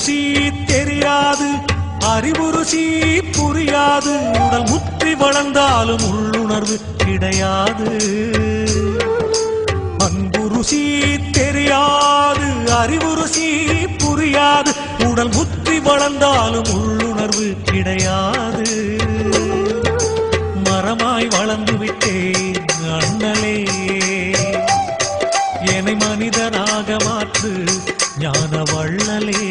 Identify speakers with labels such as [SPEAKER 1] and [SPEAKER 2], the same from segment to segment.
[SPEAKER 1] ருசி தெரியாது அறிவு புரியாது. உடல் முற்றி வளர்ந்தாலும் உள்ளுணர்வு கிடையாது. அன்பு ருசி தெரியாது அறிவு புரியாது. உடல் முற்றி வளர்ந்தாலும் உள்ளுணர்வு கிடையாது. மரமாய் வளர்ந்து விட்டேன் அண்ணலே. என்னை மனிதனாக மாற்று ஞான வள்ளலே.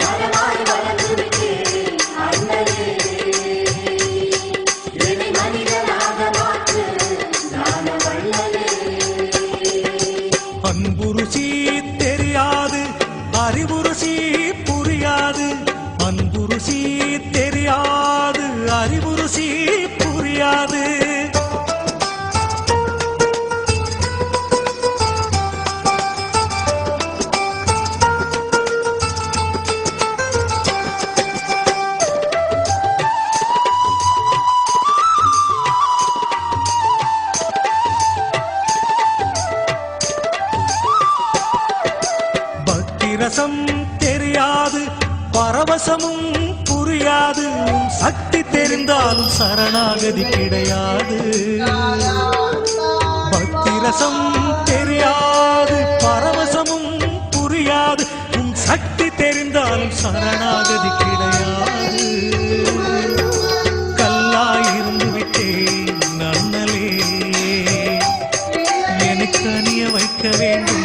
[SPEAKER 2] மரமாய் வளர்ந்து விட்டேன் அண்ணலே என்னை மனிதனாக மாற்று
[SPEAKER 1] ரசம் தெரியாது பரவசமும் புரியாது. சக்தி தெரிந்தாலும் சரணாகதி கிடையாது. பக்தி ரசம் தெரியாது பரவசமும் புரியாது. உன் சக்தி தெரிந்தாலும் சரணாகதி கிடையாது. கல்லாயிருந்து விட்டேன் நன்னலே. எனக்கு அணிய வைக்க வேண்டும்.